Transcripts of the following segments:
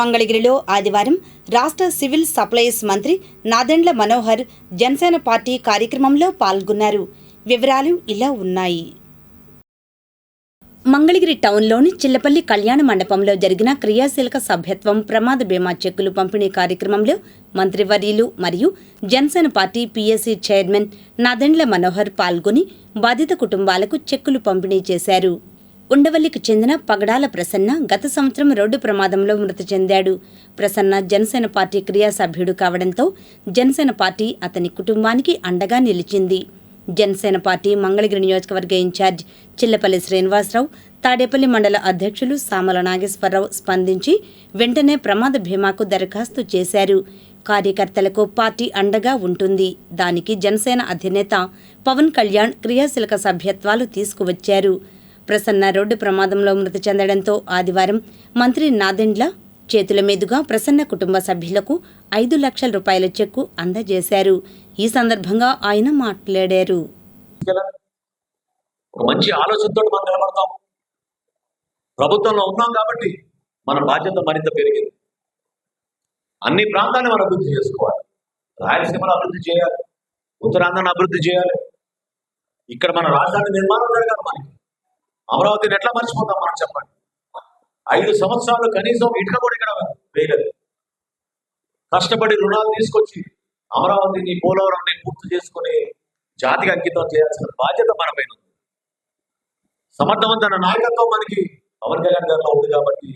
మంగళగిరిలో ఆదివారం రాష్ట్ర సివిల్ సప్లైస్ మంత్రి నాదెండ్ల మనోహర్ జనసేన పార్టీ కార్యక్రమంలో పాల్గొన్నారు. వివరాలు ఇలా ఉన్నాయి. మంగళగిరి టౌన్లోని చిల్లపల్లి కళ్యాణ మండపంలో జరిగిన క్రియాశీలక సభ్యత్వం ప్రమాద బీమా చెక్కులు పంపిణీ కార్యక్రమంలో మంత్రివర్యులు మరియు Janasena party PSC chairman Nadendla Manohar పాల్గొని బాధిత కుటుంబాలకు చెక్కులు పంపిణీ చేశారు. ఉండవల్లికి చెందిన పగడాల ప్రసన్న గత సంవత్సరం రోడ్డు ప్రమాదంలో మృతి చెందాడు. ప్రసన్న జనసేన పార్టీ క్రియా సభ్యుడు కావడంతో జనసేన పార్టీ అతని కుటుంబానికి అండగా నిలిచింది. జనసేన పార్టీ మంగళగిరి నియోజకవర్గ ఇన్ఛార్జ్ చిల్లపల్లి శ్రీనివాసరావు తాడేపల్లి మండల అధ్యక్షులు సామల నాగేశ్వరరావు స్పందించి వెంటనే ప్రమాద భీమాకు దరఖాస్తు చేశారు. కార్యకర్తలకు పార్టీ అండగా ఉంటుంది. దానికి జనసేన అధినేత పవన్ కళ్యాణ్ క్రియాశీలక సభ్యత్వాలు తీసుకువచ్చారు. ప్రసన్న రోడ్డు ప్రమాదంలో మృతి చెందడంతో ఆదివారం మంత్రి నాదెండ్ల చేతుల మీదుగా ప్రసన్న కుటుంబ సభ్యులకు ఐదు లక్షల రూపాయల చెక్కు అందజేశారు. ఈ సందర్భంగా ఆయన మాట్లాడారు. మంచి ఆలోచనతో మనం నిలబడతాం. ప్రభుత్వంలో ఉన్నాం కాబట్టి మన బాధ్యత మరింత పెరిగింది. అన్ని ప్రాంతాలను మనం అభివృద్ధి చేసుకోవాలి. రాయలసీమను అభివృద్ధి చేయాలి. ఉత్తరాంధ్రను అభివృద్ధి చేయాలి. ఇక్కడ మన రాజధాని నిర్మాణం జరగాలి మనకి. అమరావతిని ఎట్లా మర్చిపోతాం మనం చెప్పండి? ఐదు సంవత్సరాలు కనీసం ఇటుక కూడా ఇక్కడ వేయలేదు. కష్టపడి రుణాలు తీసుకొచ్చి అమరావతిని పోలవరం పూర్తి చేసుకుని జాతికి అంకితం చేయాల్సిన బాధ్యత మన పైన ఉంది. సమర్థవంతమైన నాయకత్వం మనకి పవన్ కళ్యాణ్ గారిలో ఉంది కాబట్టి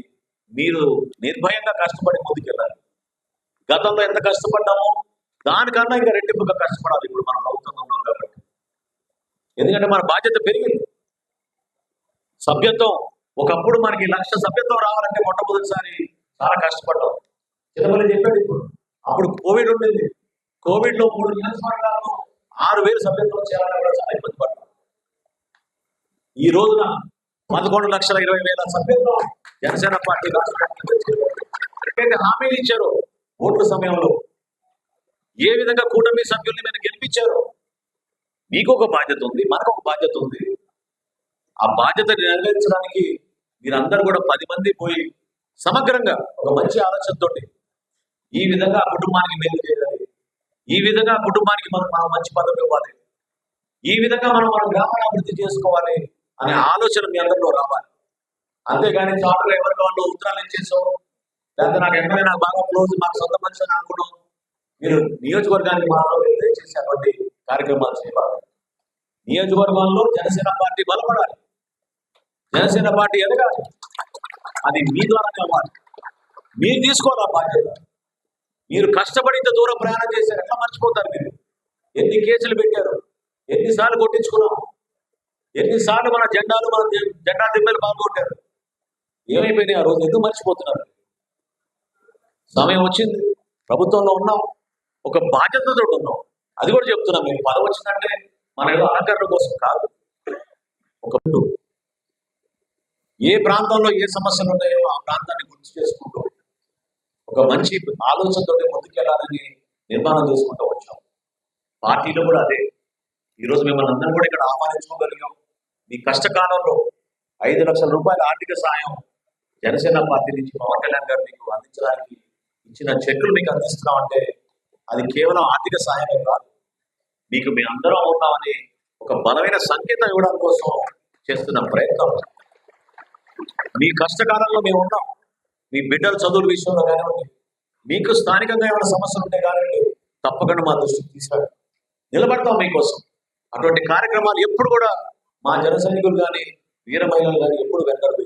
మీరు నిర్భయంగా కష్టపడి ముందుకెళ్ళాలి. గతంలో ఎంత కష్టపడ్డామో దానికన్నా ఇంకా రెట్టింపుగా కష్టపడాలి ఇప్పుడు మనం అవుతున్నాం కాబట్టి. ఎందుకంటే మన బాధ్యత పెరిగింది. సభ్యత్వం. ఒకప్పుడు మనకి లక్ష సభ్యత్వం రావాలంటే మొట్టమొదటిసారి చాలా కష్టపడ్డాం. చిన్నపల్లి చెప్పాడు ఇప్పుడు. అప్పుడు కోవిడ్ ఉండింది. కోవిడ్లో మూడు నియోజకవర్గాల్లో ఆరు వేలు సభ్యత్వం చేయాలని కూడా చాలా ఇబ్బంది పడ్డాం. ఈ రోజున పదకొండు లక్షల ఇరవై వేల సభ్యత్వం జనసేన పార్టీ రాష్ట్ర హామీలు ఇచ్చారు ఓట్ల సమయంలో ఏ విధంగా కూటమి సభ్యుల్ని మీరు గెలిపించారు మీకు ఒక బాధ్యత ఉంది మనకు ఒక బాధ్యత ఉంది. ఆ బాధ్యతని నెరవేర్చడానికి మీరందరూ కూడా పది మంది పోయి సమగ్రంగా ఒక మంచి ఆలోచనతో ఈ విధంగా ఆ కుటుంబానికి మేలు చేయాలి. ఈ విధంగా కుటుంబానికి మనం మనం మంచి పదవి ఇవ్వాలి. ఈ విధంగా మనం మన గ్రామాన్ని అభివృద్ధి చేసుకోవాలి అనే ఆలోచన మీ అందరిలో రావాలి. అంతేగాని చాటులో ఎవరికి వాళ్ళు ఉత్తరాలు ఇచ్చేసాం లేకపోతే నాకు ఎక్కడైనా నాకు బాగా క్లోజ్ మాకు సొంత మనిషి అని అనుకోవడం మీరు నియోజకవర్గానికి మాత్రం మీరు దయచేసి అటువంటి కార్యక్రమాలు చేయాలి. నియోజకవర్గాల్లో జనసేన పార్టీ బలపడాలి. జనసేన పార్టీ ఎదగాలి అది మీ ద్వారా కావాలి. మీరు తీసుకోవాలి బాధ్యత? మీరు కష్టపడింత దూరం ప్రయాణం చేశారు ఎట్లా మర్చిపోతారు మీరు? ఎన్ని కేసులు పెట్టారు? ఎన్నిసార్లు కొట్టించుకున్నాం? ఎన్నిసార్లు మన జెండాలు మన జెండా దిమ్మలు పాల్గొట్టారు? ఏమైపోయినాయి ఆ రోజు? ఎందుకు మర్చిపోతున్నారు? సమయం వచ్చింది. ప్రభుత్వంలో ఉన్నాం. ఒక బాధ్యతతో ఉన్నాం. అది కూడా చెప్తున్నాం మీకు పదవి వచ్చిందంటే మన ఏదో అలంకరణ కోసం కాదు. ఒక ఏ ప్రాంతంలో ఏ సమస్యలు ఉన్నాయో ఆ ప్రాంతాన్ని గుర్తు చేసుకుంటూ ఒక మంచి ఆలోచనతో ముందుకెళ్ళాలని నిర్మాణం చేసుకుంటూ వచ్చాం. పార్టీలో కూడా అదే. ఈరోజు మిమ్మల్ని అందరం కూడా ఇక్కడ ఆహ్వానించుకోగలిగాం మీ కష్టకాలంలో ఐదు లక్షల రూపాయల ఆర్థిక సాయం జనసేన పార్టీ నుంచి పవన్ కళ్యాణ్ గారు మీకు అందించడానికి ఇచ్చిన చెక్కులు మీకు అందిస్తున్నాం అంటే అది కేవలం ఆర్థిక సాయమే కాదు. మీకు మేము అందరం అవుతామని ఒక బలమైన సంకేతం ఇవ్వడం కోసం చేస్తున్న ప్రయత్నం. మీ కష్టకాలంలో మేము ఉన్నాం. మీ బిడ్డల చదువుల విషయంలో కానివ్వండి మీకు స్థానికంగా ఏమైనా సమస్యలు ఉంటే కానివ్వండి తప్పకుండా మా దృష్టికి తీసాడు నిలబడతాం మీకోసం. అటువంటి కార్యక్రమాలు ఎప్పుడు కూడా మా జన సైనికులు కానీ వీర మహిళలు కానీ ఎప్పుడు వెనకడు